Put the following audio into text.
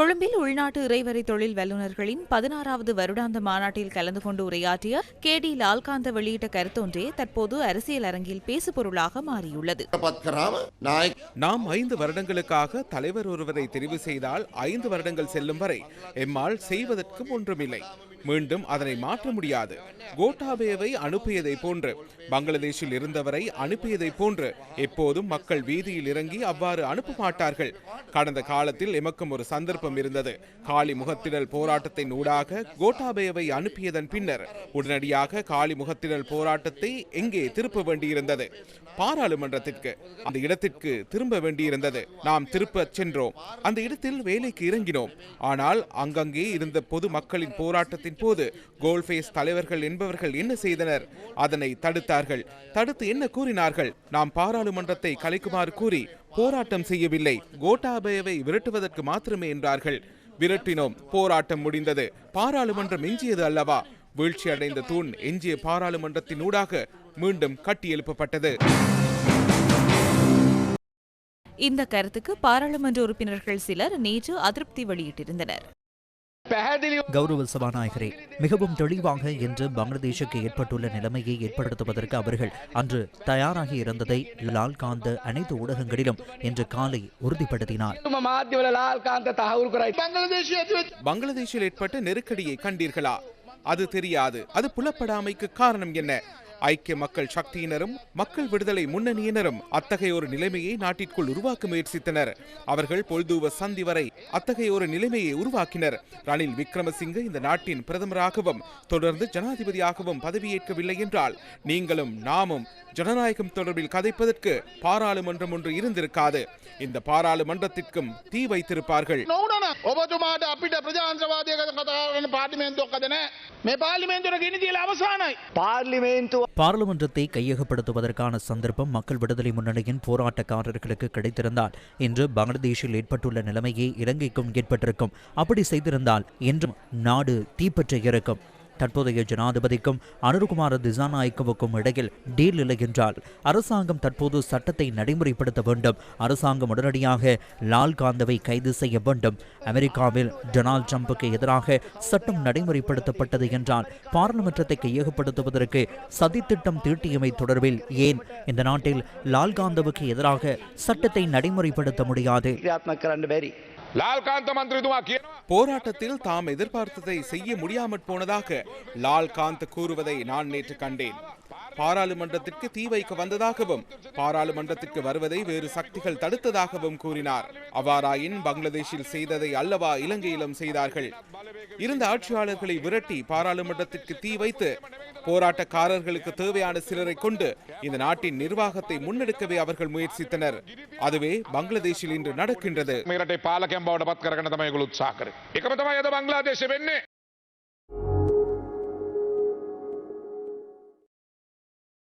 கொழும்பில் உள்நாட்டு இறைவரை தொழில் வல்லுநர்களின் பதினாறாவது வருடாந்த மாநாட்டில் கலந்து கொண்டு உரையாற்றிய கே டி லால்காந்த வெளியிட்ட கருத்தொன்றே தற்போது அரசியல் அரங்கில் பேசுபொருளாக மாறியுள்ளது. நாம் ஐந்து வருடங்களுக்காக தலைவர் ஒருவரை தெரிவு செய்தால் ஐந்து வருடங்கள் செல்லும் வரை எம்மால் செய்வதற்கும் ஒன்றுமில்லை. மீண்டும் அதனை மாற்ற முடியாது. கோட்டாபேவை அனுப்பியதை போன்று பங்களாதேஷில் இருந்தவரை அனுப்பியதை போன்று எப்போதும் மக்கள் வீதியில் இறங்கி அவ்வாறு அனுப்ப மாட்டார்கள். கடந்த காலத்தில் எமக்கும் ஒரு சந்தர்ப்பம் இருந்தது. காளி முகத்திடல் போராட்டத்தின் ஊடாக கோட்டாபேவை அனுப்பியதன் பின்னர் உடனடியாக காளி முகத்திடல் போராட்டத்தை எங்கே திருப்ப வேண்டியிருந்தது? பாராளுமன்றத்திற்கு அந்த இடத்திற்கு திரும்ப வேண்டியிருந்தது. நாம் திருப்ப சென்றோம். அந்த இடத்தில் வேலைக்கு இறங்கினோம். ஆனால் அங்கங்கே இருந்த பொது மக்களின் போராட்டத்தின் போது கோல்ஃபேஸ் தலைவர்கள் என்பவர்கள் என்ன செய்தனர்? அதனை தடுத்தார்கள். தடுத்து என்ன கூறினார்கள்? நாம் பாராளுமன்றத்தை கலைக்குமாறு கூறி போராட்டம் செய்யவில்லை. கோட்டாபயவை விரட்டுவதற்கு மாத்திரமே என்றார்கள். விரட்டினோம். போராட்டம் முடிந்தது. பாராளுமன்றம் எஞ்சியது அல்லவா? வீழ்ச்சி அடைந்த தூண் எஞ்சிய பாராளுமன்றத்தின் ஊடாக மீண்டும் கட்டியெழுப்பப்பட்டது. இந்த கருத்துக்கு பாராளுமன்ற உறுப்பினர்கள் சிலர் நேற்று அதிருப்தி வெளியிட்டிருந்தனர். கௌரவ சபாநாயகரே மிகவும் தெளிவாக இன்று பங்களாதேஷுக்கு ஏற்பட்டுள்ள நிலைமையை ஏற்படுத்துவதற்கு அவர்கள் அன்று தயாராகி இருந்ததை லால் காந்த அனைத்து ஊடகங்களிலும் இன்று காலை உறுதிப்படுத்தினார். பங்களாதேஷில் ஏற்பட்ட நெருக்கடியை கண்டீர்களா? அது தெரியாது. அது புலப்படாமைக்கு காரணம் என்ன? ஐக்கிய மக்கள் சக்தியினரும் மக்கள் விடுதலை முன்னணியினரும் அத்தகைய ஒரு நிலைமையை நாட்டிற்குள் உருவாக்க முயற்சித்தனர். அவர்கள் பொழுதுவ சந்தி வரை அத்தகைய ஒரு நிலைமையை உருவாக்கினர். ரணில் விக்ரமசிங்கே இந்த நாட்டின் பிரதமராகவும் தொடர்ந்து ஜனாதிபதியாகவும் பதவியேற்கவில்லை என்றால் நீங்களும் நாமும் ஜனநாயகம் தொடர்பில் கதைப்பதற்கு பாராளுமன்றம் ஒன்று இருந்திருக்காது. இந்த பாராளுமன்றத்திற்கும் தீ வைத்திருப்பார்கள். ඔබතුමාට අපිට ප්‍රජාන්ත්‍රවාදය කතාරන පාටිමේන්තුවක් අදන මේ පාලිමේන්තුර ගෙන තියල අවසානයි. පාර්ලිමේන්තුව பார்லிமென்றத்தை கையகப்படுத்துவதற்கான சந்தர்ப்பம் மக்கள் விடுதலை முன்னணியின் போராட்டக்காரர்களுக்கு கிடைத்திருந்தால் இன்று பங்களாதேஷில் ஏற்பட்டுள்ள நிலைமையே இலங்கைக்கும் ஏற்பட்டிருக்கும் அப்படி செய்திருந்தால் இன்றும் நாடு தீப்பற்ற இருக்கும் தற்போதைய ஜனாதிபதிக்கும் அனுருகுமார திசாநாயக்கவுக்கும் இடையில் டீல் இல்லை என்றால் அரசாங்கம் தற்போது சட்டத்தை நடைமுறைப்படுத்த வேண்டும். அரசாங்கம் உடனடியாக லால்காந்தவை கைது செய்ய வேண்டும். அமெரிக்காவில் டொனால்ட் ட்ரம்புக்கு எதிராக சட்டம் நடைமுறைப்படுத்தப்பட்டது என்றால் பாராளுமன்றத்தை கையகப்படுத்துவதற்கு சதித்திட்டம் தீட்டியமை தொடர்பில் ஏன் இந்த நாட்டில் லால் காந்தவுக்கு எதிராக சட்டத்தை நடைமுறைப்படுத்த முடியாது? லால்காந்த மந்திரி போராட்டத்தில் தாம் எதிர்பார்த்ததை செய்ய முடியாமற் போனதாக லால்காந்த் கூறுவதை நான் நேற்று கண்டேன். பாராளுமன்றத்திற்கு தீ வைக்க வந்ததாகவும் பாராளுமன்றத்திற்கு வருவதை வேறு சக்திகள் தடுத்ததாகவும் கூறினார். அவ்வாறாயின் பங்களாதேஷில் செய்ததை அல்லவா இலங்கையிலும் செய்தார்கள். இருந்த ஆட்சியாளர்களை விரட்டி பாராளுமன்றத்திற்கு தீ வைத்து போராட்டக்காரர்களுக்கு தேவையான சிலரை கொண்டு இந்த நாட்டின் நிர்வாகத்தை முன்னெடுக்கவே அவர்கள் முயற்சித்தனர். அதுவே பங்களாதேஷில் இன்று நடக்கின்றது.